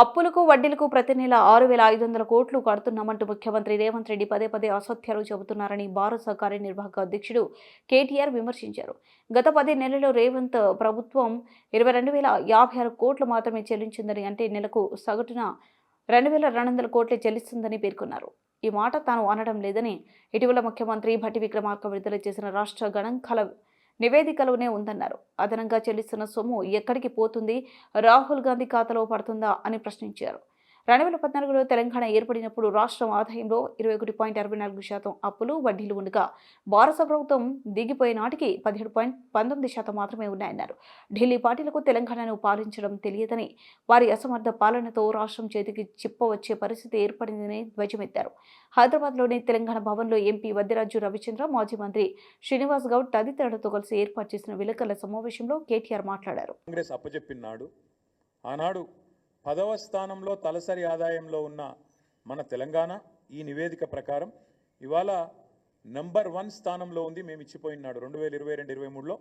అప్పులకు వడ్డీలకు ప్రతి నెల ఆరు వేల ఐదు వందల కోట్లు కడుతున్నామంటూ ముఖ్యమంత్రి రేవంత్ రెడ్డి పదే పదే అసత్యాలు చెబుతున్నారని భారత కార్యనిర్వాహక అధ్యక్షుడు కేటీఆర్ విమర్శించారు. గత పది నెలల్లో రేవంత్ ప్రభుత్వం ఇరవై రెండు వేల యాభై ఆరు కోట్లు మాత్రమే చెల్లించిందని అంటే నెలకు సగటున రెండు వేల రెండు వందల కోట్లు చెల్లిస్తుందని పేర్కొన్నారు. ఈ మాట తాను అనడం లేదని ఇటీవల ముఖ్యమంత్రి భట్టి విక్రమార్క విడుదల చేసిన రాష్ట్ర గణాంకాల నివేదికలోనే ఉందన్నారు. అదనంగా చెల్లిస్తున్న సొమ్ము ఎక్కడికి పోతుంది? రాహుల్ గాంధీ ఖాతాలో పడుతుందా అని ప్రశ్నించారు. రెండు వేల పద్నాలుగులో తెలంగాణ ఏర్పడినప్పుడు రాష్ట్రం ఆదాయంలో ఇరవై ఒకటి పాయింట్ అరవై నాలుగు శాతం అప్పులు వడ్డీలు ఉండగా భారత ప్రభుత్వం దిగిపోయే నాటికి పదిహేడు పాయింట్ పంతొమ్మిది శాతం మాత్రమే ఉన్నాయన్నారు. ఢిల్లీ పార్టీలకు తెలంగాణను పాలించడం తెలియదని వారి అసమర్థ పాలనతో రాష్ట్రం చేతికి చిప్పవచ్చే పరిస్థితి ఏర్పడిందని ధ్వజమెత్తారు. హైదరాబాద్లోని తెలంగాణ భవన్లో ఎంపీ వద్యరాజు రవిచంద్ర మాజీ మంత్రి శ్రీనివాస్ గౌడ్ తదితరులతో కలిసి ఏర్పాటు చేసిన విలేకరుల సమావేశంలో కేటీఆర్ మాట్లాడారు. కాంగ్రెస్ అప్పచెప్పినాడు ఆనాడు పదవ స్థానంలో తలసరి ఆదాయంలో ఉన్న మన తెలంగాణ ఈ నివేదిక ప్రకారం ఇవాళ నంబర్ వన్ స్థానంలో ఉంది మేము ఇచ్చిపోయినాడు రెండు వేల ఇరవై రెండు ఇరవై మూడులో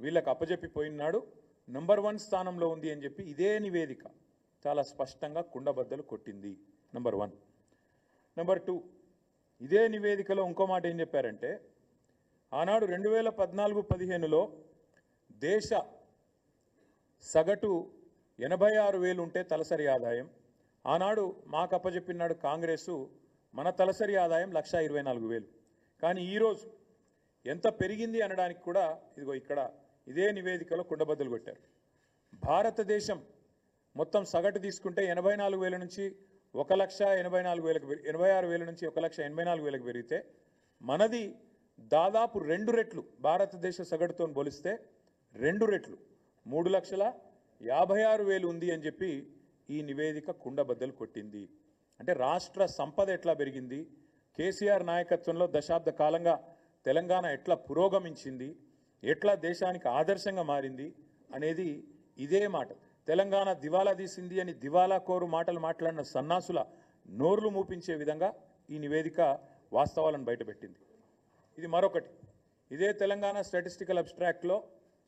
వీళ్ళకి అప్పజెప్పిపోయినాడు నంబర్ వన్ స్థానంలో ఉంది అని చెప్పి ఇదే నివేదిక చాలా స్పష్టంగా కుండబద్దలు కొట్టింది నంబర్ వన్. నెంబర్ టూ ఇదే నివేదికలో ఇంకో మాట ఏం చెప్పారంటే ఆనాడు రెండు వేల పద్నాలుగు పదిహేనులో దేశ సగటు ఎనభై ఆరు వేలు ఉంటే తలసరి ఆదాయం. ఆనాడు మాకు అప్పచెప్పినాడు కాంగ్రెసు మన తలసరి ఆదాయం లక్ష ఇరవై నాలుగు వేలు. కానీ ఈరోజు ఎంత పెరిగింది అనడానికి కూడా ఇదిగో ఇక్కడ ఇదే నివేదికలో కుండబద్దలు కొట్టారు. భారతదేశం మొత్తం సగటు తీసుకుంటే ఎనభై నాలుగు వేల నుంచి ఒక లక్ష ఎనభై నాలుగు వేలకు ఎనభై ఆరు వేల నుంచి ఒక లక్ష ఎనభై నాలుగు వేలకు పెరిగితే మనది దాదాపు రెండు రెట్లు భారతదేశ సగటుతో పోలిస్తే రెండు రెట్లు. మూడు లక్షల యాభై ఆరు వేలు ఉంది అని చెప్పి ఈ నివేదిక కుండబద్దలు కొట్టింది. అంటే రాష్ట్ర సంపద ఎట్లా పెరిగింది? కేసీఆర్ నాయకత్వంలో దశాబ్ద కాలంగా తెలంగాణ ఎట్లా పురోగమించింది? ఎట్లా దేశానికి ఆదర్శంగా మారింది? అనేది ఇదే మాట. తెలంగాణ దివాలా తీసింది అని దివాలా కోరు మాటలు మాట్లాడిన సన్నాసుల నోర్లు మూపించే విధంగా ఈ నివేదిక వాస్తవాలను బయటపెట్టింది. ఇది మరొకటి. ఇదే తెలంగాణ స్టాటిస్టికల్ అబ్స్ట్రాక్ట్లో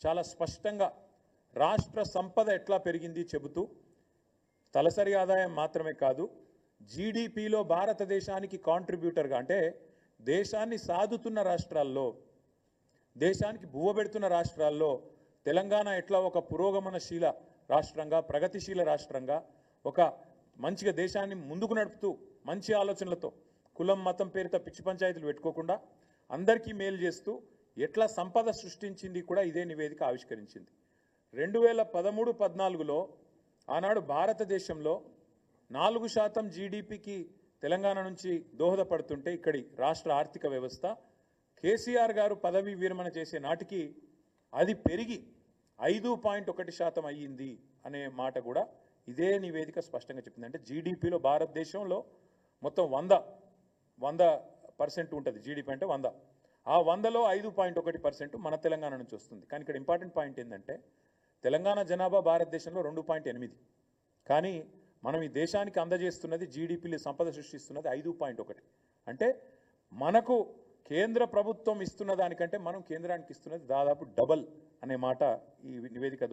చాలా స్పష్టంగా రాష్ట్ర సంపద ఎట్లా పెరిగింది చెబుతూ తలసరి ఆదాయం మాత్రమే కాదు జీడిపిలో భారతదేశానికి కాంట్రిబ్యూటర్గా అంటే దేశాన్ని సాదుతున్న రాష్ట్రాల్లో దేశానికి బువ్వబెడుతున్న రాష్ట్రాల్లో తెలంగాణ ఎట్లా ఒక పురోగమనశీల రాష్ట్రంగా ప్రగతిశీల రాష్ట్రంగా ఒక మంచిగా దేశాన్ని ముందుకు నడుపుతూ మంచి ఆలోచనలతో కులం మతం పేరుతో పిచ్చి పంచాయతీలు పెట్టుకోకుండా అందరికీ మేలు చేస్తూ ఎట్లా సంపద సృష్టించింది కూడా ఇదే నివేదిక ఆవిష్కరించింది. రెండు వేల పదమూడు పద్నాలుగులో ఆనాడు భారతదేశంలో నాలుగు శాతం జీడిపికి తెలంగాణ నుంచి దోహదపడుతుంటే ఇక్కడి రాష్ట్ర ఆర్థిక వ్యవస్థ కేసీఆర్ గారు పదవీ విరమణ చేసే నాటికి అది పెరిగి ఐదు పాయింట్ ఒకటి శాతం అయ్యింది అనే మాట కూడా ఇదే నివేదిక స్పష్టంగా చెప్పింది. అంటే జీడిపిలో భారతదేశంలో మొత్తం వంద వంద పర్సెంట్ ఉంటుంది. జీడిపి అంటే వంద. ఆ వందలో ఐదు పాయింట్ ఒకటి పర్సెంట్ మన తెలంగాణ నుంచి వస్తుంది. కానీ ఇక్కడ ఇంపార్టెంట్ పాయింట్ ఏంటంటే తెలంగాణ జనాభా భారతదేశంలో రెండు పాయింట్ ఎనిమిది. కానీ మనం ఈ దేశానికి అందజేస్తున్నది జీడిపిలు సంపద సృష్టిస్తున్నది ఐదు పాయింట్ ఒకటి. అంటే మనకు కేంద్ర ప్రభుత్వం ఇస్తున్న దానికంటే మనం కేంద్రానికి ఇస్తున్నది దాదాపు డబల్ అనే మాట ఈ నివేదిక ద్వారా